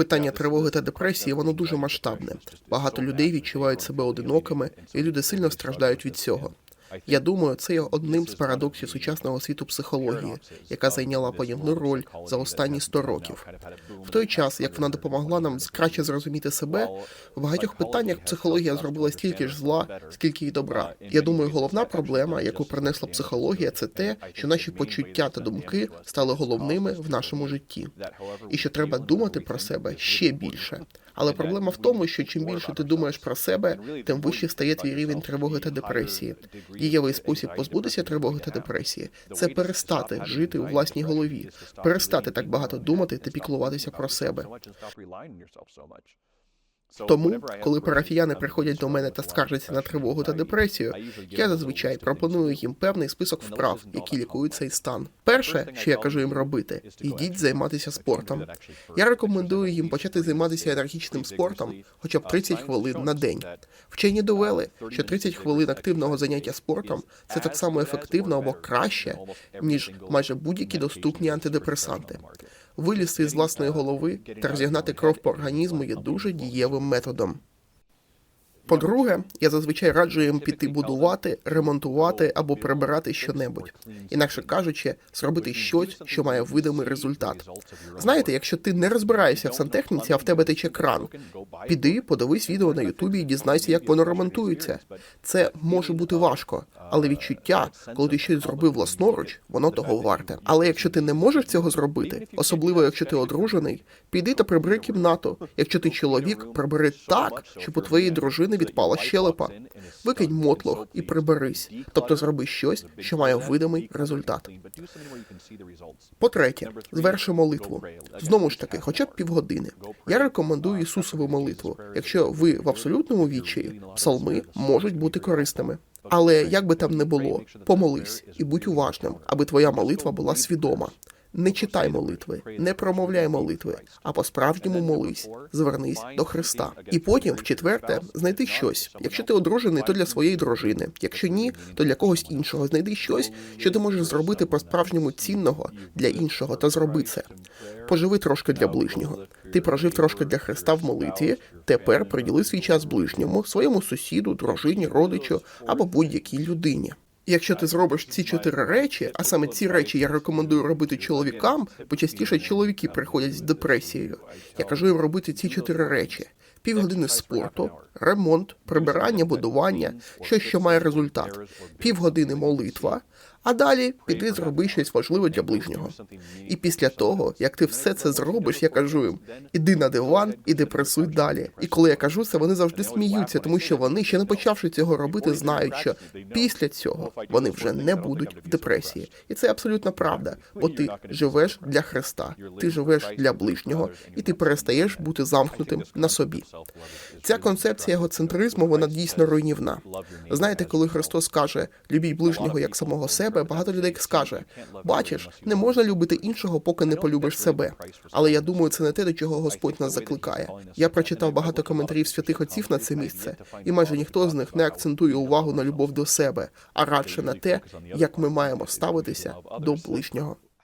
Питання тривоги та депресії воно дуже масштабне. Багато людей відчувають себе одинокими, і люди сильно страждають від цього. Я думаю, це є одним з парадоксів сучасного світу психології, яка зайняла понятну роль за останні 100 років. В той час, як вона допомогла нам краще зрозуміти себе, в багатьох питаннях психологія зробила стільки ж зла, скільки й добра. Я думаю, головна проблема, яку принесла психологія, це те, що наші почуття та думки стали головними в нашому житті, і що треба думати про себе ще більше. Але проблема в тому, що чим більше ти думаєш про себе, тим вище стає твій рівень тривоги та депресії. Дієвий спосіб позбутися тривоги та депресії це перестати жити у власній голові, перестати так багато думати та піклуватися про себе. Тому, коли парафіяни приходять до мене та скаржаться на тривогу та депресію, я зазвичай пропоную їм певний список вправ, які лікують цей стан. Перше, що я кажу їм робити, ідіть займатися спортом. Я рекомендую їм почати займатися енергічним спортом, хоча б 30 хвилин на день. Вчені довели, що 30 хвилин активного заняття спортом це так само ефективно або краще, ніж майже будь-які доступні антидепресанти. Вилізти з власної голови та розігнати кров по організму є дуже дієвим методом. По-друге, я зазвичай раджу їм піти будувати, ремонтувати або прибирати щонебудь. Інакше кажучи, зробити щось, що має видимий результат. Знаєте, якщо ти не розбираєшся в сантехніці, а в тебе тече кран, піди, подивись відео на Ютубі і дізнайся, як воно ремонтується. Це може бути важко, але відчуття, коли ти щось зробив власноруч, воно того варте. Але якщо ти не можеш цього зробити, особливо якщо ти одружений, піди та прибери кімнату. Якщо ти чоловік, прибери так, щоб у твоєї дружини відпала щелепа. Викинь мотлох і приберись, тобто зроби щось, що має видимий результат. По-третє, зверши молитву. Знову ж таки, хоча б півгодини. Я рекомендую Ісусову молитву. Якщо ви в абсолютному відчаї, псалми можуть бути корисними. Але як би там не було, помолись і будь уважним, аби твоя молитва була свідома. Не читай молитви, не промовляй молитви, а по-справжньому молись, звернись до Христа. І потім, в четверте, знайди щось. Якщо ти одружений, то для своєї дружини. Якщо ні, то для когось іншого. Знайди щось, що ти можеш зробити по-справжньому цінного для іншого, та зроби це. Поживи трошки для ближнього. Ти прожив трошки для Христа в молитві. Тепер приділи свій час ближньому, своєму сусіду, дружині, родичу або будь-якій людині. Якщо ти зробиш ці чотири речі, а саме ці речі я рекомендую робити чоловікам, бо частіше чоловіки приходять з депресією. Я кажу їм робити ці чотири речі: півгодини спорту, ремонт, прибирання, будування, щось, що має результат, півгодини молитва. А далі піди зроби щось важливе для ближнього. І після того, як ти все це зробиш, я кажу їм: іди на диван і депресуй далі. І коли я кажу це, вони завжди сміються, тому що вони, ще не почавши цього робити, знають, що після цього вони вже не будуть в депресії. І це абсолютно правда, бо ти живеш для Христа, ти живеш для ближнього, і ти перестаєш бути замкнутим на собі. Ця концепція егоцентризму, вона дійсно руйнівна. Знаєте, коли Христос каже любіть ближнього як самого себе, багато людей скаже: бачиш, не можна любити іншого, поки не полюбиш себе. Але я думаю, це не те, до чого Господь нас закликає. Я прочитав багато коментарів святих отців на це місце, і майже ніхто з них не акцентує увагу на любов до себе, а радше на те, як ми маємо ставитися до ближнього.